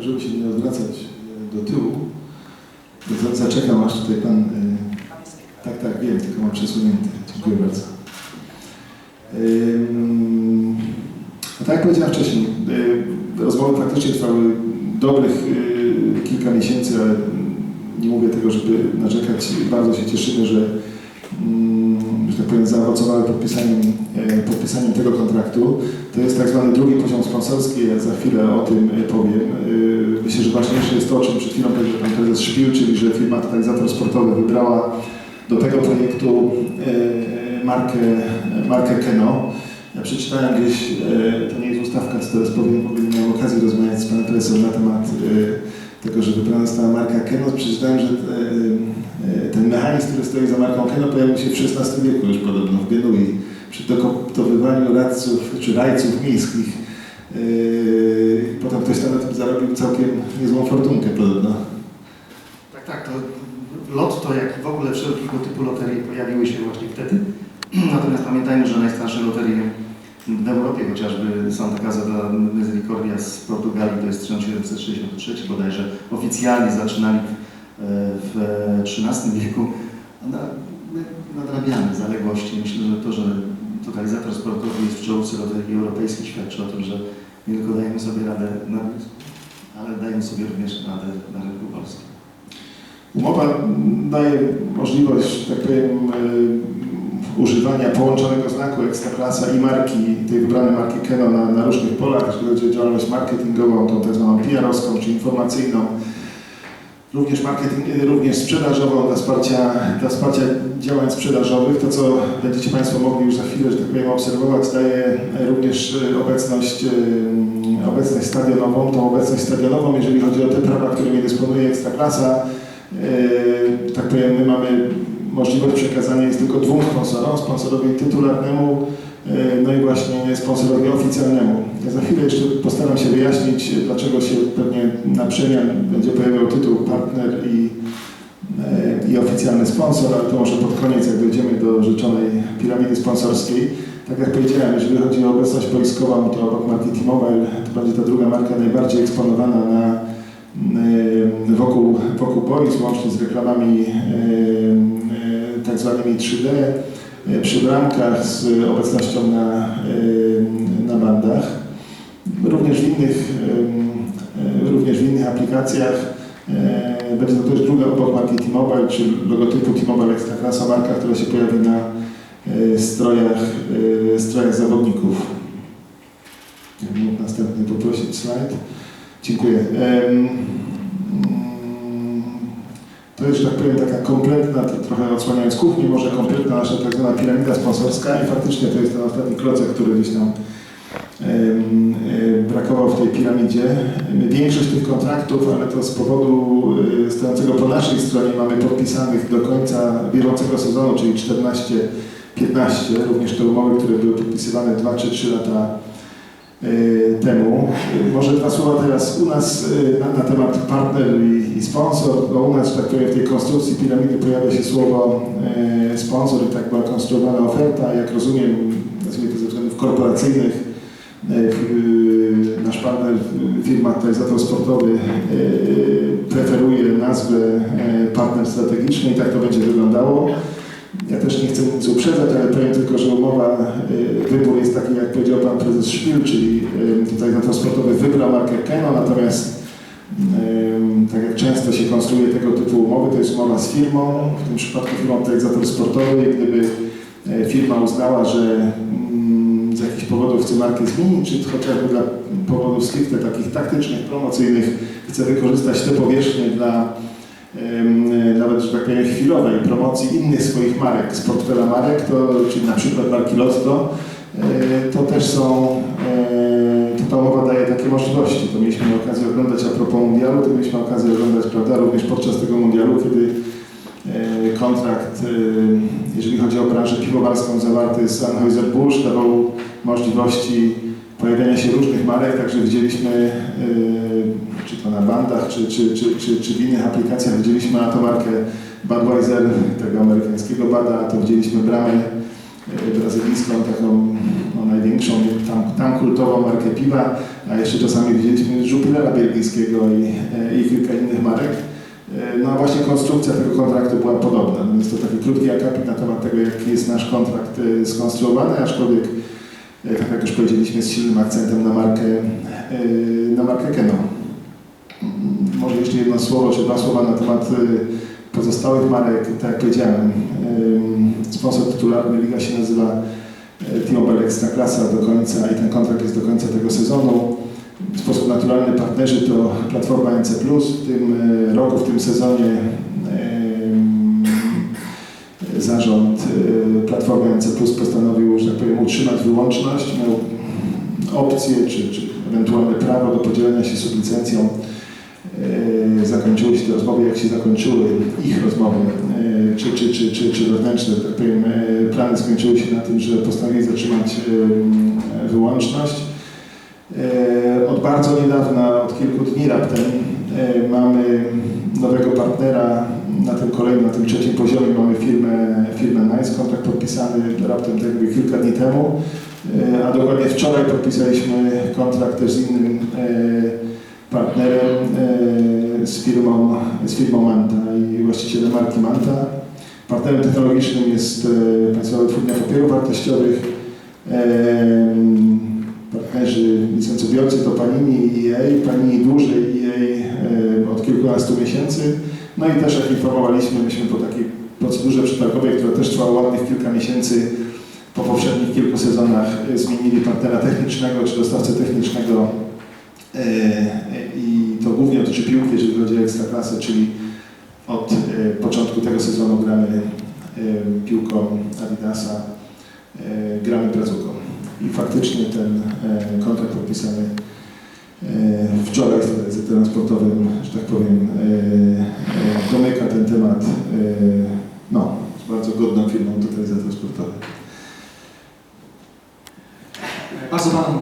Żeby się nie odwracać e, do tyłu, zaczekam aż tutaj pan... e, Tak, tak, wiem, tylko mam przesunięty. Dziękuję bardzo. A tak jak powiedziałem wcześniej, y, rozmowy faktycznie trwały dobrych kilka miesięcy, ale nie mówię tego, żeby narzekać. Bardzo się cieszymy, że, powiem, zaowocowały podpisaniem, e, podpisaniem tego kontraktu. To jest tak zwany drugi poziom sponsorski, ja za chwilę o tym e, powiem. Y, Myślę, że ważniejsze jest to, o czym przed chwilą powiedział pan prezes czyli że firma totalizator sportowy wybrała do tego projektu e, markę, markę Keno. Ja przeczytałem gdzieś, e, to nie jest ustawka, co teraz powiem, bo nie miałem okazji rozmawiać z panem prezesem na temat e, tego, że wybrana została marka Keno. Przeczytałem, że e, e, ten mechanizm, który stoi za marką Keno pojawił się w XVI wieku już podobno w Genui przy dokoptowywaniu radców czy rajców miejskich. E, Potem ktoś tam na tym zarobił całkiem niezłą fortunkę podobno. Tak, tak, to lotto, jak w ogóle wszelkiego typu loterie pojawiły się właśnie wtedy. Natomiast pamiętajmy, że najstarsze loterie w Europie chociażby Santa Casa da Misericordia z Portugalii to jest 1763 bodajże. Oficjalnie zaczynali w XIII wieku. No, My nadrabiamy zaległości. Myślę, że to, że totalizator sportowy jest w czołówce loterii europejskiej świadczy o tym, że nie tylko dajemy sobie radę na ale dajemy sobie również radę na rynku polskim. Umowa daje możliwość, tak powiem, używania połączonego znaku Ekstraklasa i marki, tej wybranej marki Keno na, na różnych polach, jeśli chodzi o działalność marketingową, tą tak zwaną PR-owską czy informacyjną, również, marketing, również sprzedażową dla wsparcia, dla wsparcia działań sprzedażowych. To, co będziecie Państwo mogli już za chwilę, że tak powiem, obserwować, daje również y, obecność, y, obecność stadionową. Tą obecność stadionową, jeżeli chodzi o te prawa, którymi dysponuje Ekstraklasa, Yy, tak powiem, my mamy możliwość przekazania jest tylko dwóm sponsorom, sponsorowi tytularnemu, yy, no i właśnie sponsorowi oficjalnemu. Ja za chwilę jeszcze postaram się wyjaśnić, dlaczego się pewnie na przemian będzie pojawiał tytuł partner i, yy, i oficjalny sponsor, ale to może pod koniec, jak dojdziemy do rzeczonej piramidy sponsorskiej. Tak jak powiedziałem, jeżeli chodzi o obecność boiskową, to obok marki T-Mobile to będzie ta druga marka najbardziej eksponowana na wokół, wokół boisk, łącznie z reklamami zwanymi 3D, y, przy bramkach, z obecnością na, y, na bandach. Również w innych, y, również w innych aplikacjach będzie to też druga obok marki T-Mobile, czy logotypu T-Mobile Ekstraklasa, marka, która się pojawi na strojach, strojach zawodników. Mógł następny poprosić slajd. Dziękuję. Że tak powiem, taka kompletna, to trochę odsłaniając kuchnię, może kompletna nasza tak zwana piramida sponsorska i faktycznie to jest ten ostatni klocek, który gdzieś tam brakował w tej piramidzie. Większość tych kontraktów, ale to z powodu e, stojącego po naszej stronie mamy podpisanych do końca bieżącego sezonu, czyli 14-15, również te umowy, które były podpisywane 2 czy 3 lata y, temu. Y, Może dwa słowa teraz u nas y, na, na temat partner i, i sponsor. No u nas, tak powiem, w tej konstrukcji piramidy pojawia się słowo y, sponsor i tak była konstruowana oferta. Jak rozumiem, nazwijmy to ze względów korporacyjnych, y, y, nasz partner, firma totalizator sportowy preferuje nazwę partner strategiczny i tak to będzie wyglądało. Ja też nie chcę nic uprzedzać, ale powiem tylko, że umowa, wybór jest taki, jak powiedział Pan Prezes Szpil, czyli y, tutaj za to sportowy wybrał markę Keno, natomiast często się konstruuje tego typu umowy, to jest umowa z firmą, w tym przypadku firmą totalizator sportowy gdyby y, firma uznała, że mm, z jakichś powodów chce markę zmienić, czy chociażby dla powodów stricte takich taktycznych, promocyjnych, chce wykorzystać te powierzchnie dla nawet, że tak powiem, chwilowej promocji innych swoich marek z portfela marek, to, czyli na przykład marki Lotto, e, to też są, e, ta umowa daje takie możliwości. To mieliśmy okazję oglądać a propos mundialu, to mieliśmy okazję oglądać, prawda, również podczas tego mundialu, kiedy e, kontrakt, e, jeżeli chodzi o branżę piwowarską zawarty z Anheuser-Busch, dawał możliwości pojawiania się różnych marek, także widzieliśmy, e, czy to na bandach, czy, czy, czy, czy, czy w innych aplikacjach, widzieliśmy na to markę Budweiser, tego amerykańskiego bada, to widzieliśmy bramę brazylijską, taką największą, tam, tam kultową markę piwa, a jeszcze czasami widzieliśmy Jubilera belgijskiego i, e, i kilka innych marek. E, No a właśnie konstrukcja tego kontraktu była podobna. No Jest to taki krótki akapit na temat tego, jaki jest nasz kontrakt e, skonstruowany, aczkolwiek, tak jak już powiedzieliśmy, z silnym akcentem na markę, na markę Keno. Może jeszcze jedno słowo, czy dwa słowa na temat pozostałych marek. Tak jak powiedziałem, sponsor tytularny Liga się nazywa T-Mobile Ekstraklasa do końca i ten kontrakt jest do końca tego sezonu. W sposób naturalny partnerzy to platforma NC+. W tym e, roku, w tym sezonie e, zarząd e, platformy NC+, postanowił, że tak powiem, utrzymać wyłączność, miał opcję czy, czy ewentualne prawo do podzielenia się sublicencją. Zakończyły się te rozmowy, jak się zakończyły ich rozmowy, czy, czy, czy, czy, czy wewnętrzne, tak powiem, plany skończyły się na tym, że postanowili zatrzymać wyłączność. E, Od bardzo niedawna, od kilku dni raptem, e, mamy nowego partnera na tym kolejnym, na tym trzecim poziomie mamy firmę, firmę Nice, kontrakt podpisany raptem tak jakby kilka dni temu, E, a dokładnie wczoraj podpisaliśmy kontrakt też z innym partnerem, z firmą, z firmą Manta i właścicielem marki Manta. Partnerem technologicznym jest Państwowa Wytwórnia Papierów Wartościowych. Partnerzy licencjobiorcy to Panini i EA, Panini dłużej EA e, od kilkunastu miesięcy. No i też jak informowaliśmy, myśmy po takiej procedurze przetargowej, która też trwała ładnych kilka miesięcy, po poprzednich kilku sezonach e, zmienili partnera technicznego czy dostawcę technicznego e, i to głównie dotyczy piłki, jeżeli chodzi o ekstraklasę, czyli początku tego sezonu gramy piłką Adidasa, gramy brazuką. I faktycznie ten kontrakt podpisany wczoraj z Rezydentem Sportowym, że tak powiem, domyka ten temat no, z bardzo godną firmą totalizator sportowy. Bardzo